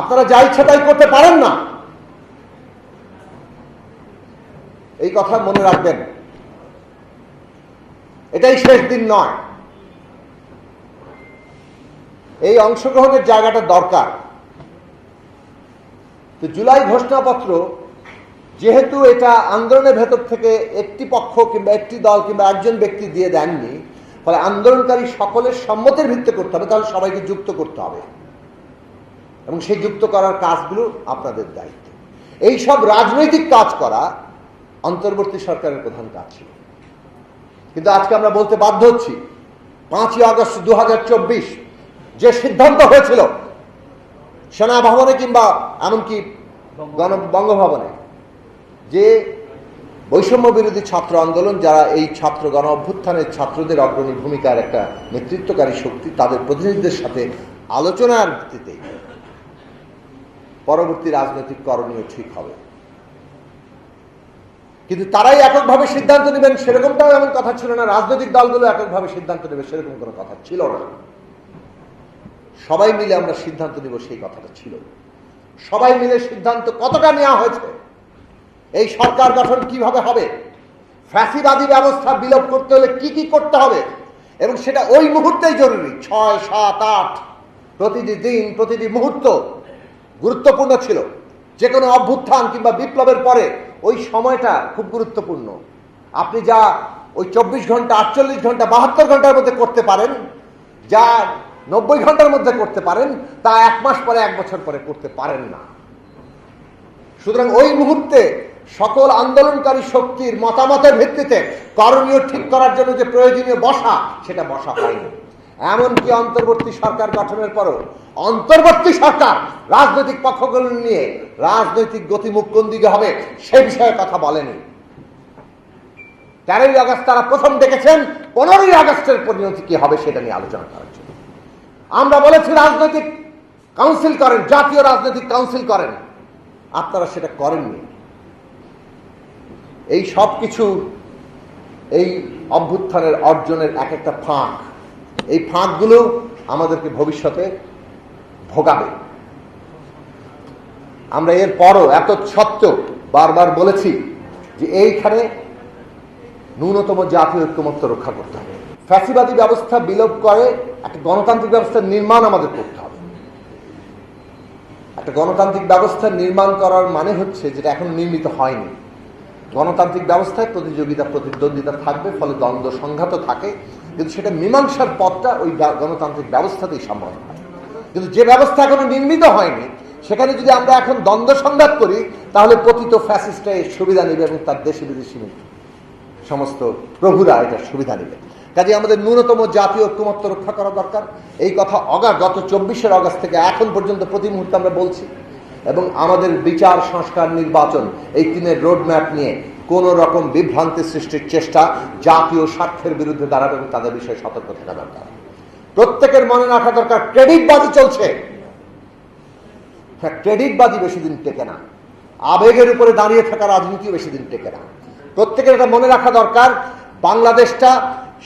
আপনারা যা ইচ্ছা তাই করতে পারেন না। এই কথা মনে রাখবেন। এটাই শেষ দিন নয়। এই অংশগ্রহণের জায়গাটা দরকার। তো জুলাই ঘোষণাপত্র, যেহেতু এটা আন্দোলনের ভেতর থেকে একটি পক্ষ কিংবা একটি দল কিংবা একজন ব্যক্তি দিয়ে দেননি, ফলে আন্দোলনকারী সকলের সম্মতের ভিত্তি করতে হবে, তাহলে সবাইকে যুক্ত করতে হবে। এবং সেই যুক্ত করার কাজগুলো আপনাদের দায়িত্ব। এই সব রাজনৈতিক কাজ করা অন্তর্বর্তী সরকারের প্রধান কাজ ছিল। কিন্তু আজকে আমরা বলতে বাধ্য হচ্ছি, পাঁচই আগস্ট দু হাজার চব্বিশ যে সিদ্ধান্ত হয়েছিল, সেনা ভবনে কিংবা এমনকি গণ বঙ্গভবনে, যে বৈষম্য বিরোধী ছাত্র আন্দোলন, যারা এই ছাত্র গণ অভ্যুত্থানের ছাত্রদের অগ্রণী ভূমিকার একটা নেতৃত্বকারী শক্তি, তাদের প্রতিনিধিদের সাথে আলোচনার ভিত্তিতে পরবর্তী রাজনৈতিক করণীয় ঠিক হবে। কিন্তু তারাই এককভাবে সিদ্ধান্ত নেবেন, সেরকমটাও এমন কথা ছিল না। রাজনৈতিক দলগুলো এককভাবে সিদ্ধান্ত নেবে, সেরকম কোনো কথা ছিল না। সবাই মিলে আমরা সিদ্ধান্ত নিব, সেই কথাটা ছিল। সবাই মিলে সিদ্ধান্ত কতটা নেওয়া হয়েছে, এই সরকার গঠন কীভাবে হবে, ফ্যাসিবাদী ব্যবস্থা বিলোপ করতে হলে কি কি করতে হবে, এবং সেটা ওই মুহূর্তেই জরুরি। ছয়, সাত, আট, প্রতিটি দিন, প্রতিটি মুহূর্ত গুরুত্বপূর্ণ ছিল। যে কোনো অভ্যুত্থান কিংবা বিপ্লবের পরে ওই সময়টা খুব গুরুত্বপূর্ণ। আপনি যা ওই চব্বিশ ঘণ্টা, আটচল্লিশ ঘণ্টা, বাহাত্তর ঘণ্টার মধ্যে করতে পারেন, যা নব্বই ঘণ্টার মধ্যে করতে পারেন, তা এক মাস পরে, এক বছর পরে করতে পারেন না। সুতরাং ওই মুহূর্তে সকল আন্দোলনকারী শক্তির মতামতের ভিত্তিতে করণীয় ঠিক করার জন্য যে প্রয়োজনীয় বসা, সেটা বসা হয়নি। এমনকি অন্তর্বর্তী সরকার গঠনের পরও অন্তর্বর্তী সরকার রাজনৈতিক পক্ষগুলো নিয়ে রাজনৈতিক গতিমুখ কোন দিকে হবে সে বিষয়ে কথা বলেনি। তেরোই আগস্ট তারা প্রথম দেখেছেন, পনেরোই আগস্টের পরিণতি কি হবে সেটা নিয়ে আলোচনা করার জন্য। আমরা বলেছি রাজনৈতিক কাউন্সিল করেন, জাতীয় রাজনৈতিক কাউন্সিল করেন। আপনারা সেটা করেননি। এই সব কিছু এই অভ্যুত্থানের অর্জনের এক একটা ফাঁক এই ফাঁকগুলো আমাদেরকে ভবিষ্যতে ভোগাবে। আমরা এর পরও এত সত্ত্বেও বারবার বলেছি যে এইখানে ন্যূনতম জাতীয় ঐক্যমত্য রক্ষা করতে হবে। ফ্যাসিবাদী ব্যবস্থা বিলোপ করে একটা গণতান্ত্রিক ব্যবস্থার নির্মাণ আমাদের করতে হবে। একটা গণতান্ত্রিক ব্যবস্থা নির্মাণ করার মানে হচ্ছে যেটা এখন নির্মিত হয়নি। গণতান্ত্রিক ব্যবস্থায় প্রতিযোগিতা, প্রতিদ্বন্দ্বিতা থাকবে, ফলে দ্বন্দ্ব সংঘাত থাকে। কিন্তু সেটা মীমাংসার পথটা ওই গণতান্ত্রিক ব্যবস্থাতেই সম্ভব হয়। কিন্তু যে ব্যবস্থা এখনও নির্মিত হয়নি, সেখানে যদি আমরা এখন দ্বন্দ্ব সংঘাত করি, তাহলে পতিত ফ্যাসিস্টরা এর সুবিধা নেবে এবং তার দেশি বিদেশি সমস্ত প্রভুরা এটার সুবিধা নেবে। কাজে আমাদের ন্যূনতম জাতীয় ঐক্যমত্য রক্ষা করা দরকার। এই কথা অগা গত চব্বিশের অগস্ট থেকে এখন পর্যন্ত প্রতি মুহূর্তে আমরা বলছি। এবং আমাদের বিচার, সংস্কার, নির্বাচন, এই তিনের রোডম্যাপ নিয়ে কোন রকম বিভ্রান্তি সৃষ্টির চেষ্টা জাতীয় স্বার্থের বিরুদ্ধে দাঁড়াবে এবং তাদের বিষয়ে সতর্ক থাকা দরকার। প্রত্যেকের মনে রাখা দরকার, ক্রেডিটবাজি চলছে। হ্যাঁ ক্রেডিটবাজি বেশি দিন টেকে না। আবেগের উপরে দাঁড়িয়ে থাকা রাজনীতিও বেশি দিন টেকে না। প্রত্যেকের এটা মনে রাখা দরকার, বাংলাদেশটা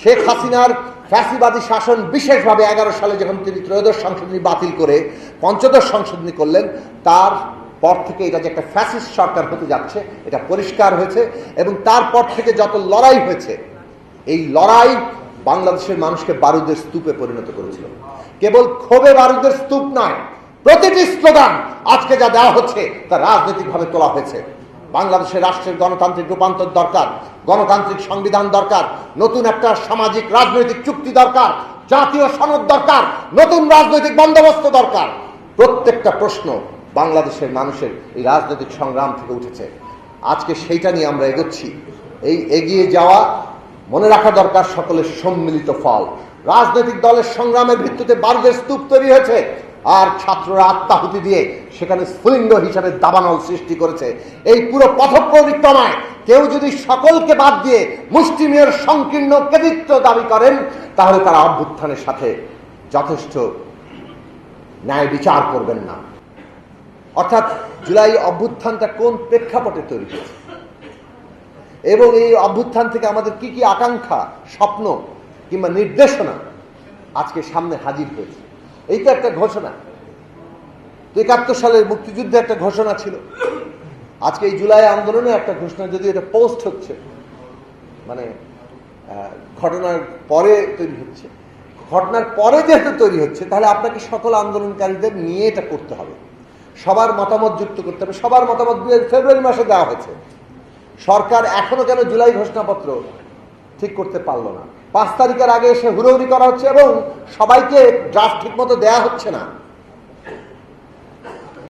শেখ হাসিনার ফ্যাসিবাদী শাসন বিশেষভাবে এগারো সালে যখন তিনি ত্রয়োদশ সংশোধনী বাতিল করে, পঞ্চদশ সংশোধনী করলেন, তার পর থেকে এটা যে একটা ফ্যাসিস্ট সরকার হতে যাচ্ছে, এটা পরিষ্কার হয়েছে এবং তারপর থেকে যত লড়াই হয়েছে, এই লড়াই বাংলাদেশের মানুষকে বারুদের স্তূপে পরিণত করেছিল। কেবল ক্ষোভে বারুদের স্তূপ নয়, প্রতিটি স্লোগান আজকে যা দেওয়া হচ্ছে তা রাজনৈতিকভাবে তোলা হয়েছে। বাংলাদেশের রাষ্ট্রের গণতান্ত্রিক রূপান্তর দরকার, গণতান্ত্রিক সংবিধান দরকার, নতুন একটা সামাজিক রাজনৈতিক চুক্তি দরকার, জাতীয় সনদ দরকার, নতুন রাজনৈতিক বন্দোবস্ত দরকার। প্রত্যেকটা প্রশ্ন বাংলাদেশের মানুষের এই রাজনৈতিক সংগ্রাম থেকে উঠেছে। আজকে সেইটা নিয়ে আমরা এগোচ্ছি। এই এগিয়ে যাওয়া, মনে রাখা দরকার সকলের সম্মিলিত ফল। রাজনৈতিক দলের সংগ্রামের ভিত্তিতে বারুদের স্তূপ তৈরি হয়েছে আর ছাত্ররা আত্মাহুতি দিয়ে সেখানে স্ফুলিঙ্গ হিসাবে দাবানল সৃষ্টি করেছে। এই পুরো পথপ্রবৃত্তমায় কেউ যদি সকলকে বাদ দিয়ে মুষ্টিমেয়, সংকীর্ণ কৃতিত্ব দাবি করেন, তাহলে তারা অভ্যুত্থানের সাথে যথেষ্ট ন্যায় বিচার করবেন না। অর্থাৎ জুলাই অভ্যুত্থানটা কোন প্রেক্ষাপটে তৈরি হয়েছে? এবং এই অভ্যুত্থান থেকে আমাদের কি কি আকাঙ্ক্ষা, স্বপ্ন কিংবা নির্দেশনা আজকে সামনে হাজির হয়েছে? এই তো একটা ঘোষণা। তো একাত্তর সালের মুক্তিযুদ্ধে একটা ঘোষণা ছিল। আজকে এই জুলাই আন্দোলনে একটা ঘোষণা যদি এটা পোস্ট হচ্ছে মানে ঘটনার পরে তৈরি হচ্ছে। ঘটনার পরে যেহেতু তৈরি হচ্ছে, তাহলে আপনাকে সকল আন্দোলনকারীদের নিয়ে এটা করতে হবে। সবার মতামত যুক্ত করতে হবে। সবার মতামত ফেব্রুয়ারি মাসে দেওয়া হয়েছে। সরকার এখনও কেন জুলাই ঘোষণাপত্র ঠিক করতে পারল না? পাঁচ তারিখের আগে এসে হুড়োহুড়ি করা হচ্ছে এবং সবাইকে ড্রাফট ঠিক মতো দেওয়া হচ্ছে না।